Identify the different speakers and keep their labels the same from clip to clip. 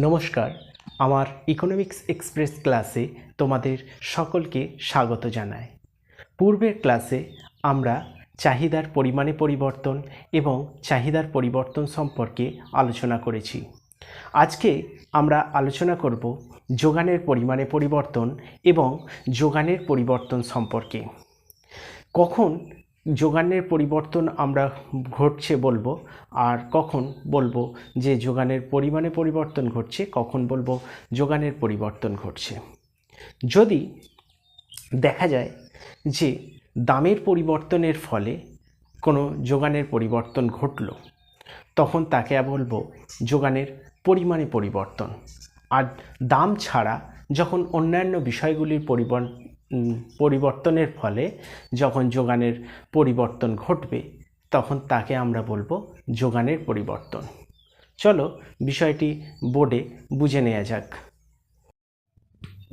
Speaker 1: নমস্কার। আমার economics express ক্লাসে তোমাদের সকলকে স্বাগত জানাই। পূর্বের ক্লাসে আমরা চাহিদার পরিমাণে পরিবর্তন এবং চাহিদার পরিবর্তন সম্পর্কে আলোচনা করেছি। আজকে আমরা আলোচনা করব যোগানের পরিমাণে পরিবর্তন এবং যোগানের পরিবর্তন সম্পর্কে। কখন যোগানের পরিবর্তন আমরা ঘটছে বলব, আর কখন বলব যে যোগানের পরিমাণে পরিবর্তন ঘটছে, কখন বলব যোগানের পরিবর্তন ঘটছে। যদি দেখা যায় যে দামের পরিবর্তনের ফলে কোনো যোগানের পরিবর্তন ঘটলো, তখন তাকে বলব যোগানের পরিমাণে পরিবর্তন। আর দাম ছাড়া যখন অন্যান্য বিষয়গুলির পরিবর্তন পরিবর্তনের ফলে যখন যোগানের পরিবর্তন ঘটবে, তখন তাকে আমরা বলব যোগানের পরিবর্তন। চলো বিষয়টি বোর্ডে বুঝে নেওয়া যাক।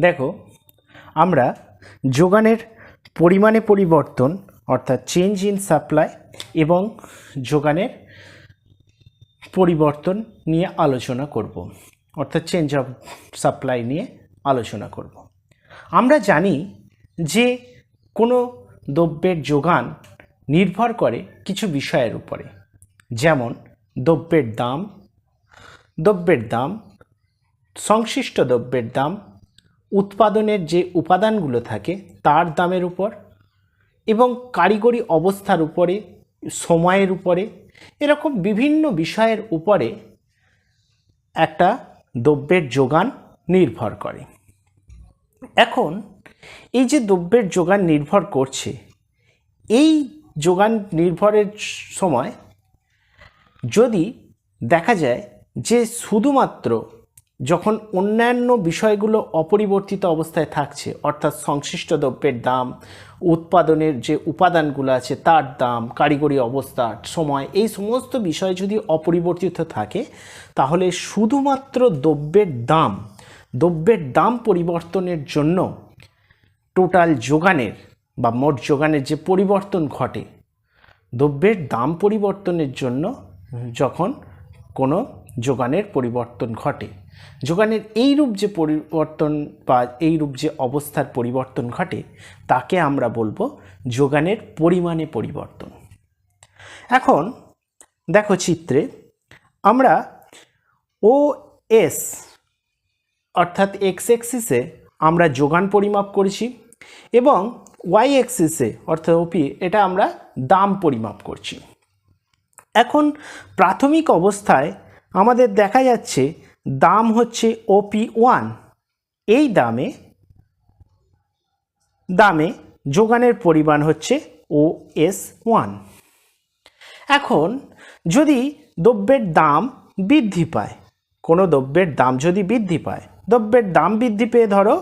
Speaker 1: দেখো, আমরা যোগানের পরিমাণে পরিবর্তন, অর্থাৎ চেঞ্জ ইন সাপ্লাই এবং যোগানের পরিবর্তন নিয়ে আলোচনা করব, অর্থাৎ চেঞ্জ অফ সাপ্লাই নিয়ে আলোচনা করব। আমরা জানি যে কোনো দ্রব্যের যোগান নির্ভর করে কিছু বিষয়ের উপরে। যেমন, দ্রব্যের দাম দ্রব্যের দাম, সংশ্লিষ্ট দ্রব্যের দাম, উৎপাদনের যে উপাদানগুলো থাকে তার দামের উপর এবং কারিগরি অবস্থার উপরে, সময়ের উপরে, এরকম বিভিন্ন বিষয়ের উপরে একটা দ্রব্যের যোগান নির্ভর করে। এখন এই যে দ্রব্যের যোগান নির্ভর করছে, এই যোগান নির্ভরের সময় যদি দেখা যায় যে শুধুমাত্র যখন অন্যান্য বিষয়গুলো অপরিবর্তিত অবস্থায় থাকছে, অর্থাৎ সংশ্লিষ্ট দ্রব্যের দাম, উৎপাদনের যে উপাদানগুলো আছে তার দাম, কারিগরি অবস্থা, সময়, এই সমস্ত বিষয় যদি অপরিবর্তিত থাকে, তাহলে শুধুমাত্র দ্রব্যের দাম দ্রব্যের দাম পরিবর্তনের জন্য টোটাল যোগানের বা মোট যোগানের যে পরিবর্তন ঘটে, দ্রব্যের দাম পরিবর্তনের জন্য যখন কোনো যোগানের পরিবর্তন ঘটে, যোগানের এইরূপ যে পরিবর্তন বা এইরূপ যে অবস্থার পরিবর্তন ঘটে, তাকে আমরা বলব যোগানের পরিমাণে পরিবর্তন। এখন দেখো চিত্রে আমরা ও এস অর্থাৎ এক্স এক্সিসে আমরা যোগান পরিমাপ করেছি এবং ওয়াই এক্সিসে অর্থাৎ ওপি এটা আমরা দাম পরিমাপ করছি। এখন প্রাথমিক অবস্থায় আমাদের দেখা যাচ্ছে দাম হচ্ছে ওপি ওয়ান এই দামে দামে যোগানের পরিমাণ হচ্ছে ও এস ওয়ান এখন যদি দ্রব্যের দাম বৃদ্ধি পায়, কোনো দ্রব্যের দাম যদি বৃদ্ধি পায় দ্রব্যের দাম বৃদ্ধি পেয়ে ধরো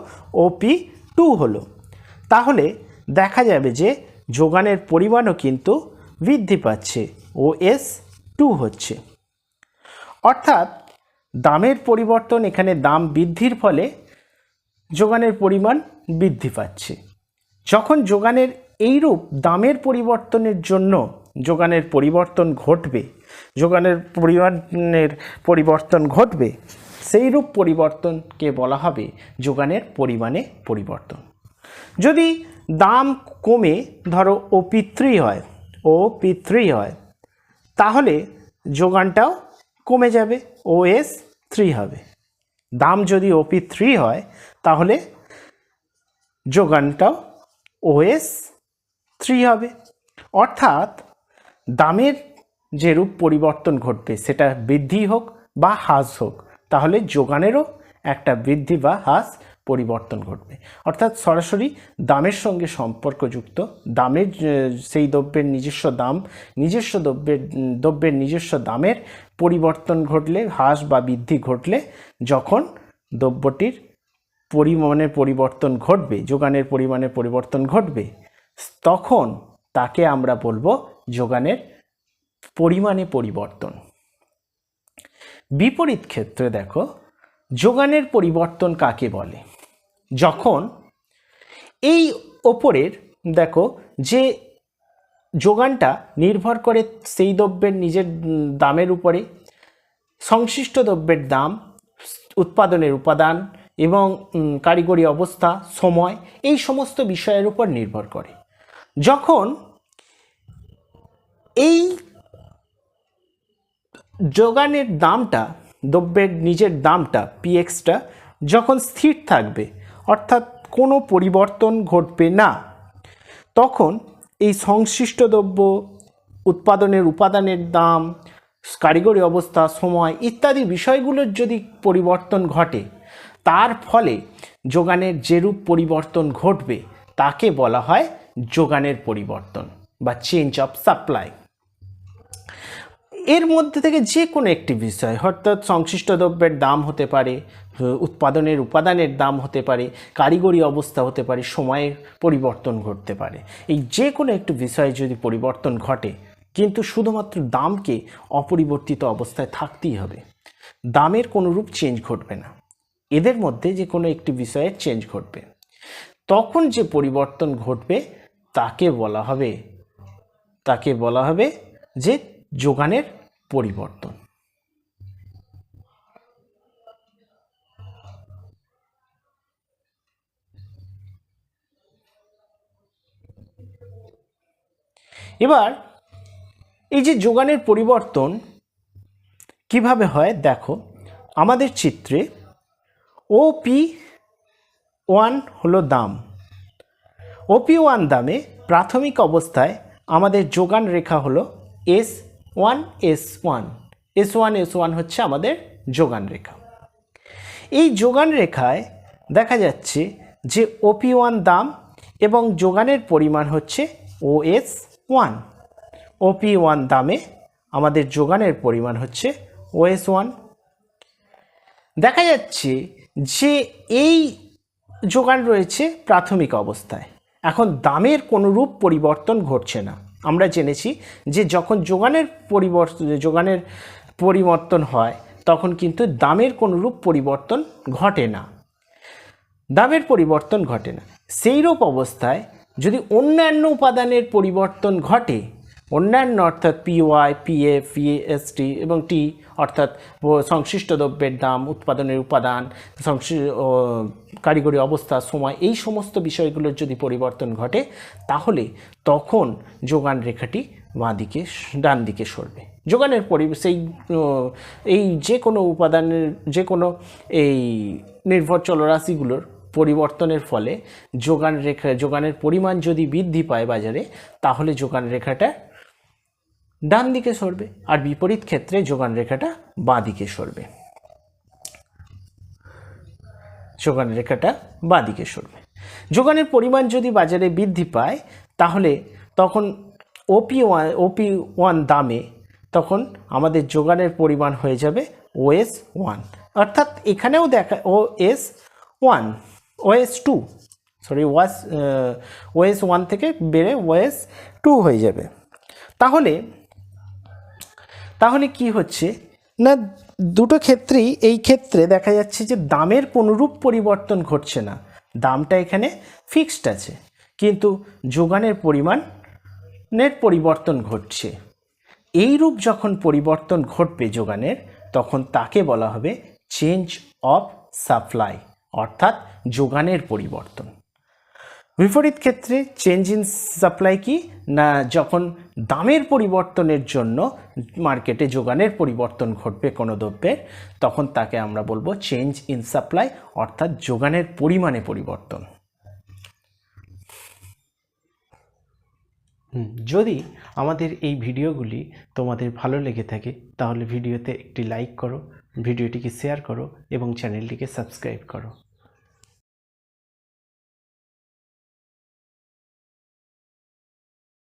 Speaker 1: ওপি টু হলো। তাহলে দেখা যাবে যে যোগানের পরিমাণও কিন্তু বৃদ্ধি পাচ্ছে ও এস টু হচ্ছে। অর্থাৎ দামের পরিবর্তন এখানে দাম বৃদ্ধির ফলে যোগানের পরিমাণ বৃদ্ধি পাচ্ছে। যখন যোগানের এইরূপ দামের পরিবর্তনের জন্য যোগানের পরিবর্তন ঘটবে, যোগানের পরিমাণের পরিবর্তন ঘটবে সেই রূপ পরিবর্তনকে বলা হবে যোগানের পরিমাণে পরিবর্তন। যদি দাম কমে, ধরো, ও পিত্রি হয়, ও পিত্রি হয়, তাহলে যোগানটাও কমে যাবে ও এস থ্রি হবে। দাম যদি ওপি থ্রি হয়, তাহলে যোগানটাও ওএস থ্রি হবে। অর্থাৎ দামের যে রূপ পরিবর্তন ঘটবে, সেটা বৃদ্ধি হোক বা হ্রাস হোক তাহলে যোগানেরও একটা বৃদ্ধি বা হ্রাস পরিবর্তন ঘটবে। অর্থাৎ সরাসরি দামের সঙ্গে সম্পর্কযুক্ত, দামের সেই দ্রব্যের নিজস্ব দাম, নিজস্ব দ্রব্যের দ্রব্যের নিজস্ব দামের পরিবর্তন ঘটলে, হ্রাস বা বৃদ্ধি ঘটলে যখন দ্রব্যটির পরিমাণে পরিবর্তন ঘটবে, যোগানের পরিমাণে পরিবর্তন ঘটবে, তখন তাকে আমরা বলব যোগানের পরিমাণে পরিবর্তন। বিপরীত ক্ষেত্রে দেখো, যোগানের পরিবর্তন কাকে বলে? যখন এই ওপরের দেখো, যে যোগানটা নির্ভর করে সেই দ্রব্যের নিজের দামের উপরে, সংশ্লিষ্ট দ্রব্যের দাম, উৎপাদনের উপাদান এবং কারিগরি অবস্থা, সময়, এই সমস্ত বিষয়ের উপর নির্ভর করে। যখন এই যোগানের দামটা, দ্রব্যের নিজের দামটা পিএক্সটা যখন স্থির থাকবে, অর্থাৎ কোনো পরিবর্তন ঘটবে না, তখন এই সংশ্লিষ্ট দ্রব্য, উৎপাদনের উপাদানের দাম, কারিগরি অবস্থা, সময় ইত্যাদি বিষয়গুলোর যদি পরিবর্তন ঘটে, তার ফলে যোগানের যেরূপ পরিবর্তন ঘটবে, তাকে বলা হয় যোগানের পরিবর্তন বা চেঞ্জ অফ সাপ্লাই এর মধ্যে থেকে যে কোনো একটি বিষয়, অর্থাৎ সংশ্লিষ্ট দ্রব্যের দাম হতে পারে, উৎপাদনের উপাদানের দাম হতে পারে, কারিগরি অবস্থা হতে পারে, সময়ের পরিবর্তন ঘটতে পারে। এই যে কোনো একটি বিষয়ে যদি পরিবর্তন ঘটে, কিন্তু শুধুমাত্র দামকে অপরিবর্তিত অবস্থায় থাকতেই হবে। দামের কোনো রূপ চেঞ্জ ঘটবে না। এদের মধ্যে যে কোনো একটি বিষয়ে চেঞ্জ ঘটবে। তখন যে পরিবর্তন ঘটবে, তাকে বলা হবে, তাকে বলা হবে যে যোগানের পরিবর্তন। এবার এই যে যোগানের পরিবর্তন কীভাবে হয়, দেখো, আমাদের চিত্রে ওপি ওয়ান হলো দাম। ওপি ওয়ান দামে প্রাথমিক অবস্থায় আমাদের যোগান রেখা হলো S one S one. S one S one হচ্ছে আমাদের যোগান রেখা। এই যোগান রেখায় দেখা যাচ্ছে যে ওপি ওয়ান দাম এবং যোগানের পরিমাণ হচ্ছে O S one OP one দামে আমাদের যোগানের পরিমাণ হচ্ছে ওএস ওয়ান দেখা যাচ্ছে যে এই যোগান রয়েছে প্রাথমিক অবস্থায়। এখন দামের কোনো রূপ পরিবর্তন ঘটছে না। আমরা জেনেছি যে যখন যোগানের পরিবর্তন যোগানের পরিবর্তন হয়, তখন কিন্তু দামের কোনোরূপ পরিবর্তন ঘটে না। দামের পরিবর্তন ঘটে না। সেইরূপ অবস্থায় যদি অন্যান্য উপাদানের পরিবর্তন ঘটে, অন্যান্য অর্থাৎ পিওয়াই পিএফ পিএসটি এবং টি অর্থাৎ সংশ্লিষ্ট দ্রব্যের দাম, উৎপাদনের উপাদান কারিগরি অবস্থা, সময়, এই সমস্ত বিষয়গুলোর যদি পরিবর্তন ঘটে, তাহলে তখন যোগান রেখাটি বাঁ দিকে ডান দিকে সরবে। যোগানের পরি সেই এই যে কোনো উপাদানের, যে কোনো এই নির্ভর চলরাশিগুলোর পরিবর্তনের ফলে যোগান রেখা, যোগানের পরিমাণ যদি বৃদ্ধি পায় বাজারে, তাহলে যোগান রেখাটা ডান দিকে সরবে আর বিপরীত ক্ষেত্রে যোগান রেখাটা বাঁ দিকে সরবে। যোগান রেখাটা বাঁ দিকে সরবে। যোগানের পরিমাণ যদি বাজারে বৃদ্ধি পায়, তাহলে তখন ওপি ওয়ান ওপি ওয়ান দামে তখন আমাদের যোগানের পরিমাণ হয়ে যাবে ওএস ওয়ান অর্থাৎ এখানেও দেখা O S one OS two sorry ওয়াস ওএস ওয়ান থেকে বেড়ে ওএস টু হয়ে যাবে। তাহলে তাহলে কি হচ্ছে? না, দুটো ক্ষেত্রেই এই ক্ষেত্রে দেখা যাচ্ছে যে দামের কোনোরূপ পরিবর্তন ঘটছে না। দামটা এখানে ফিক্সড আছে, কিন্তু যোগানের পরিমাণের পরিবর্তন ঘটছে। এই রূপ যখন পরিবর্তন ঘটবে যোগানের, তখন তাকে বলা হবে চেঞ্জ অফ সাপ্লাই অর্থাৎ যোগানের পরিবর্তন। বিপরীত ক্ষেত্রে চেঞ্জ ইন সাপ্লাই কি? না, যখন দামের পরিবর্তনের জন্য মার্কেটে যোগানের পরিবর্তন ঘটবে কোনো দ্রব্যের, তখন তাকে আমরা বলব চেঞ্জ ইন সাপ্লাই অর্থাৎ যোগানের পরিমাণে পরিবর্তন। যদি আমাদের এই ভিডিওগুলি তোমাদের ভালো লেগে থাকে, তাহলে ভিডিওতে একটি লাইক করো, ভিডিওটিকে শেয়ার করো এবং চ্যানেলটিকে সাবস্ক্রাইব করো।